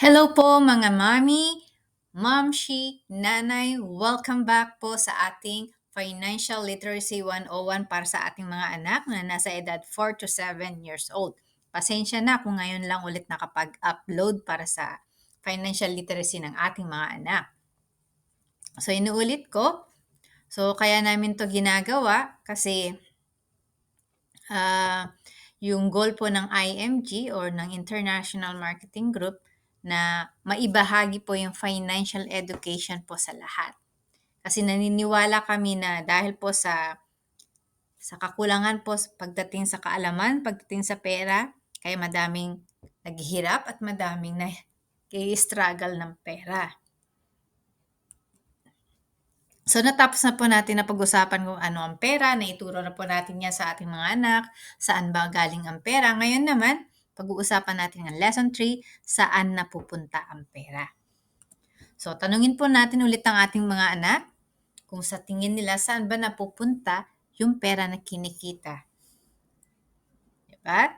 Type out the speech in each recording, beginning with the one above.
Hello po mga mami, momshi, nanay, welcome back po sa ating Financial Literacy 101 para sa ating mga anak na nasa edad 4 to 7 years old. Pasensya na kung ngayon lang ulit nakapag-upload para sa financial literacy ng ating mga anak. So inuulit ko, so kaya namin to ginagawa kasi ah, yung goal po ng IMG or ng International Marketing Group na maibahagi po yung financial education po sa lahat. Kasi naniniwala kami na dahil po sa sa kakulangan po pagdating sa kaalaman, pagdating sa pera, kaya madaming naghihirap at madaming na struggle ng pera. So natapos na po natin na pag-usapan kung ano ang pera, naituro na po natin yan sa ating mga anak, saan ba galing ang pera. Ngayon naman, pag-uusapan natin ang lesson 3, saan napupunta ang pera. So tanungin po natin ulit ang ating mga anak kung sa tingin nila saan ba napupunta yung pera na kinikita. Diba?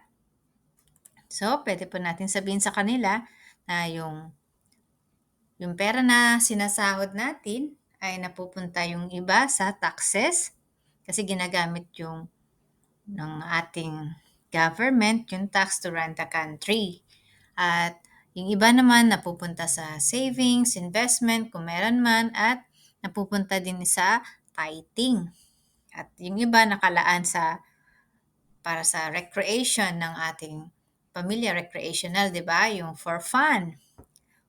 So, pwede po natin sabihin sa kanila na yung yung pera na sinasahod natin ay napupunta yung iba sa taxes kasi ginagamit yung ng ating government yung tax to run the country. At yung iba naman napupunta sa savings, investment kung meron man at napupunta din sa tithing. At yung iba nakalaan sa para sa recreation ng ating pamilya, recreational, 'di ba? Yung for fun.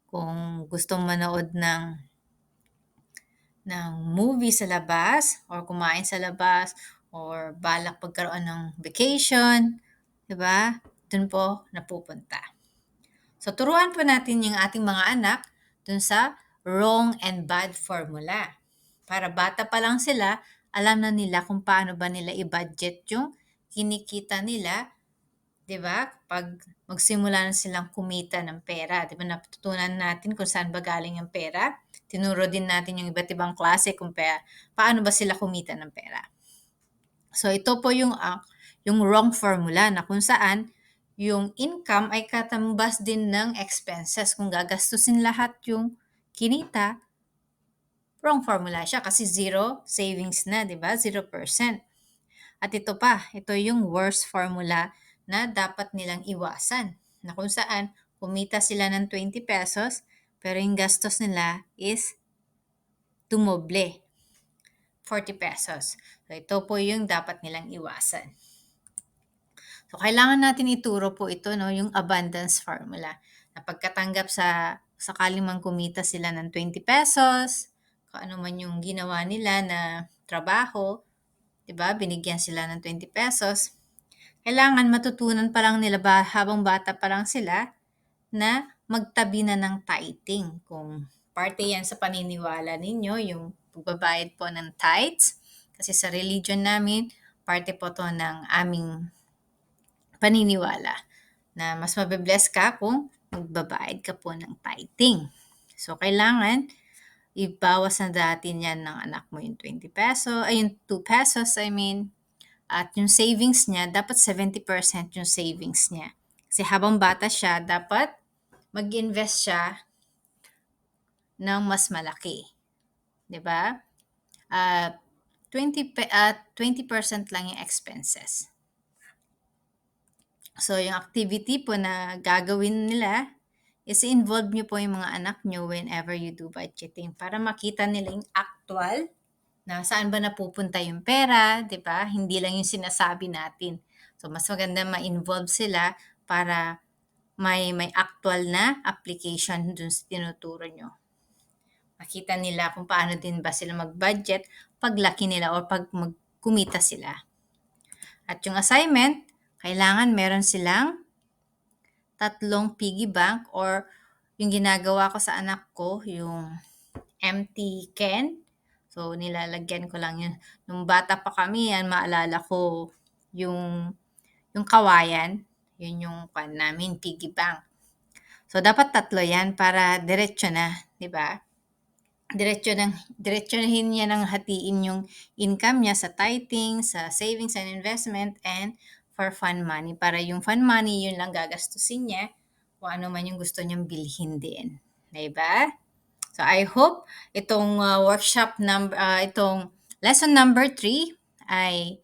Kung gustong manood ng ng movie sa labas or kumain sa labas or balak pagkaroon ng vacation, 'di ba? Doon po napupunta. So turuan po natin yung ating mga anak dun sa wrong and bad formula. Para bata pa lang sila, alam na nila kung paano ba nila i-budget yung kinikita nila 'di ba? Pag magsimula na silang kumita ng pera, 'di ba? Natutunan natin kung saan ba galing ang pera. Tinuro din natin yung iba't ibang klase kung pa, paano ba sila kumita ng pera. So ito po yung ah, yung wrong formula na kung saan yung income ay katambas din ng expenses. Kung gagastusin lahat yung kinita, wrong formula siya kasi zero savings na, 'di ba? 0%. At ito pa, ito yung worst formula na dapat nilang iwasan. Na kung saan kumita sila ng 20 pesos, pero yung gastos nila is tumoble. 40 pesos. So ito po yung dapat nilang iwasan. So kailangan natin ituro po ito no, yung abundance formula. Na pagkatanggap sa sakaling mang kumita sila ng 20 pesos, kung ano man yung ginawa nila na trabaho, 'di ba? Binigyan sila ng 20 pesos. Kailangan matutunan pa lang nila ba habang bata pa lang sila na magtabi na ng tithing. Kung parte yan sa paniniwala ninyo, yung pagbabayad po ng tithes. Kasi sa religion namin, parte po to ng aming paniniwala na mas mabibless ka kung magbabayad ka po ng tithing. So, kailangan ibawas na dati niyan ng anak mo yung 20 peso, ay yung 2 pesos, I mean, at yung savings niya, dapat 70% yung savings niya. Kasi habang bata siya, dapat mag-invest siya ng mas malaki. 'Di ba? At 20 pe- at 20% lang yung expenses. So, yung activity po na gagawin nila is involve nyo po yung mga anak nyo whenever you do budgeting para makita nila yung actual na saan ba napupunta yung pera, 'di ba? Hindi lang yung sinasabi natin. So mas maganda ma-involve sila para may may actual na application dun sa tinuturo nyo. Makita nila kung paano din ba sila mag-budget paglaki nila or pag magkumita sila. At yung assignment, kailangan meron silang tatlong piggy bank or yung ginagawa ko sa anak ko, yung empty can. So, nilalagyan ko lang yun. Nung bata pa kami, yan, maalala ko, yung, yung kawayan, yun yung kwan namin, piggy bank. So, dapat tatlo yan para diretso na, di ba? Diretso ng, diretsohin niya ng hatiin yung income niya sa tithing, sa savings and investment, and for fun money. Para yung fun money, yun lang gagastusin niya, kung ano man yung gusto niyong bilhin din. Diba? So I hope itong uh, workshop number uh, itong lesson number 3 ay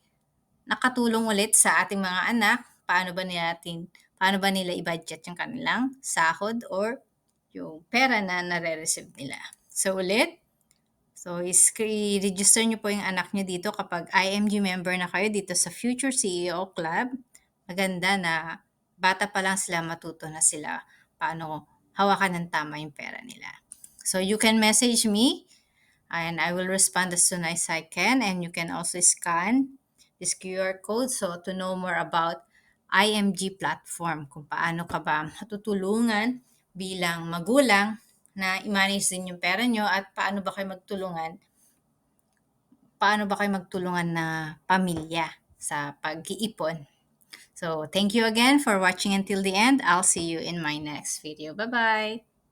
nakatulong ulit sa ating mga anak paano ba natin paano ba nila i-budget yung kanilang sahod or yung pera na nare-receive nila. So ulit, so i-register nyo po yung anak nyo dito kapag IMG member na kayo dito sa Future CEO Club. Maganda na bata pa lang sila matuto na sila paano hawakan ng tama yung pera nila. So you can message me and I will respond as soon as I can. And you can also scan this QR code so to know more about IMG platform, kung paano ka ba matutulungan bilang magulang na i-manage din yung pera nyo at paano ba kayo magtulungan paano ba kayo magtulungan na pamilya sa pag-iipon. So, thank you again for watching until the end. I'll see you in my next video. Bye-bye!